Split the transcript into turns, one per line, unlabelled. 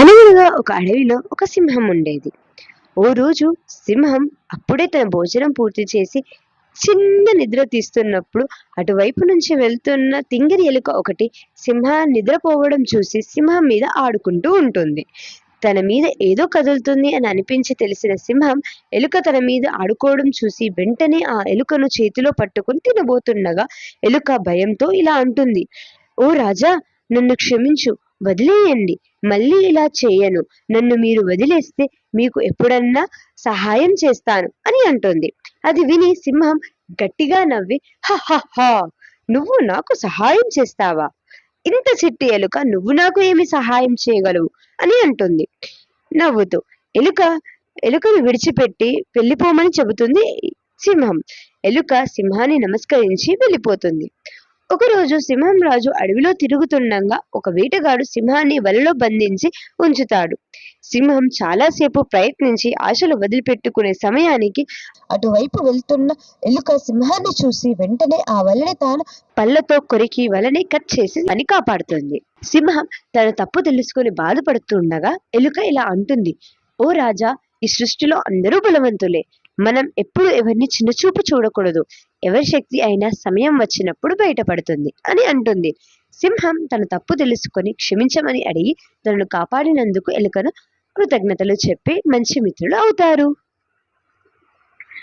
అనగనగా ఒక అడవిలో ఒక సింహం ఉండేది. ఓ రోజు సింహం అప్పుడే తన భోజనం పూర్తి చేసి చిన్న నిద్ర తీస్తున్నప్పుడు అటువైపు నుంచి వెళ్తున్న తింగిరి ఎలుక ఒకటి సింహం నిద్రపోవడం చూసి సింహం మీద ఆడుకుంటూ ఉంటుంది. తన మీద ఏదో కదులుతుంది అని అనిపించి తెలిసిన సింహం ఎలుక తన మీద ఆడుకోవడం చూసి వెంటనే ఆ ఎలుకను చేతిలో పట్టుకుని తినబోతుండగా ఎలుక భయంతో ఇలా అంటుంది. ఓ రాజా నన్ను క్షమించు. వదిలేయండి. మళ్ళీ ఇలా చేయను. నన్ను మీరు వదిలేస్తే మీకు ఎప్పుడన్నా సహాయం చేస్తాను అని అంటుంది. అది విని సింహం గట్టిగా నవ్వి హా నువ్వు నాకు సహాయం చేస్తావా? ఇంత చిట్టి ఎలుక నువ్వు నాకు ఏమి సహాయం చేయగలవు? అని అంటుంది. నవ్వుతూ ఎలుక ఎలుకను విడిచిపెట్టి వెళ్ళిపోమని చెబుతుంది సింహం. ఎలుక సింహాన్ని నమస్కరించి వెళ్ళిపోతుంది. ఒకరోజు సింహం రాజు అడవిలో తిరుగుతుండగా ఒక వేటగాడు సింహాన్ని వలలో బంధించి ఉంచుతాడు. సింహం చాలాసేపు ప్రయత్నించి ఆశలు వదిలిపెట్టుకునే సమయానికి అటువైపు వెళ్తున్న ఎలుక సింహాన్ని చూసి వెంటనే ఆ వలని తాను పళ్ళతో కొరికి వలని కట్ చేసి అని కాపాడుతుంది. సింహం తన తప్పు తెలుసుకుని బాధపడుతుండగా ఎలుక ఇలా అంటుంది ఓ రాజా ఈ సృష్టిలో అందరూ బలవంతులే. మనం ఎప్పుడు ఎవరిని చిన్నచూపు చూడకూడదు. ఎవరి శక్తి అయినా సమయం వచ్చినప్పుడు బయటపడుతుంది అని అంటుంది. సింహం తన తప్పు తెలుసుకొని క్షమించమని అడిగి తనను కాపాడినందుకు ఎలుకను కృతజ్ఞతలు చెప్పి మంచి మిత్రులు అవుతారు.